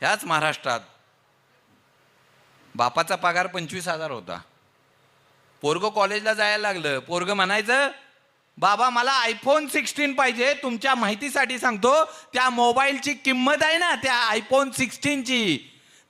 ह्याच महाराष्ट्रात बापाचा पगार पंचवीस हजार होता. पोरग कॉलेजला जायला लागलं. पोरगं म्हणायचं बाबा मला आयफोन सिक्स्टीन पाहिजे. तुमच्या माहितीसाठी सांगतो त्या मोबाईलची किंमत आहे ना त्या आयफोन सिक्स्टीनची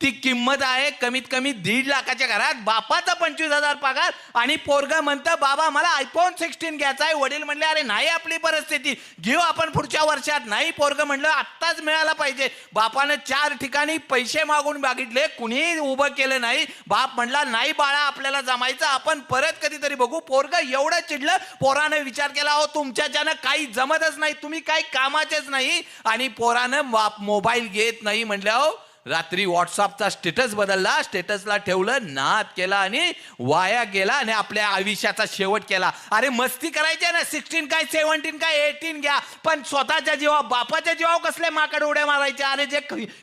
ती किंमत आहे कमीत कमी दीड लाखाच्या घरात. बापाचा पंचवीस हजार पगार आणि पोरग म्हणतं बाबा मला आयफोन सिक्स्टीन घ्यायचा आहे. वडील म्हणले अरे नाही आपली परिस्थिती. घेऊ आपण पुढच्या वर्षात. नाही पोरग म्हणलं आत्ताच मिळाला पाहिजे. बापानं चार ठिकाणी पैसे मागून मागितले कुणीही उभं केलं नाही. बाप म्हणला नाही बाळा आपल्याला जमायचं. आपण परत कधीतरी बघू. पोरग एवढं चिडलं पोरानं विचार केला हो तुमच्याच्यानं काही जमतच नाही. तुम्ही काही कामाचेच नाही. आणि पोरानं बाप मोबाईल घेत नाही म्हणल्या हो रात्री व्हॉट्सअपचा स्टेटस बदलला स्टेटसला ठेवलं नाद केला आणि वाया गेला आणि आपल्या आयुष्याचा शेवट केला. अरे मस्ती करायची ना सिक्स्टीन काय सेव्हन्टीन काय एटीन घ्या. पण स्वतःच्या जीवा बापाच्या जीवावर कसले माकड उड्या मारायचे? अरे जे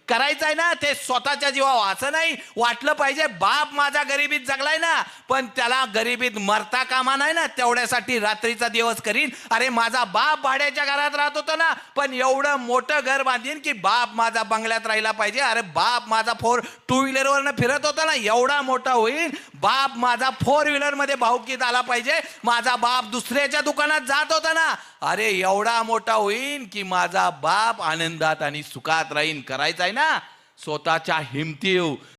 करायचं आहे ना ते स्वतःच्या जीवावर. असं नाही वाटलं पाहिजे बाप माझा गरिबीत जगलाय ना पण त्याला गरिबीत मरता कामा नाही ना तेवढ्यासाठी रात्रीचा दिवस करीन. अरे माझा बाप भाड्याच्या घरात राहत होता ना पण एवढं मोठं घर बांधीन की बाप माझा बंगल्यात राहिला पाहिजे. अरे बाप माझा फोर टू व्हीलर वरनं फिरत होता ना एवढा मोठा होईल बाप माझा फोर व्हीलरमध्ये भाऊकीत आला पाहिजे. माझा बाप दुसऱ्याच्या दुकानात जात होता ना. अरे एवढा मोठा होईल की माझा बाप आनंदात आणि सुखात राहीन. करायचा आहे ना? स्वतःच्या हिमती येऊ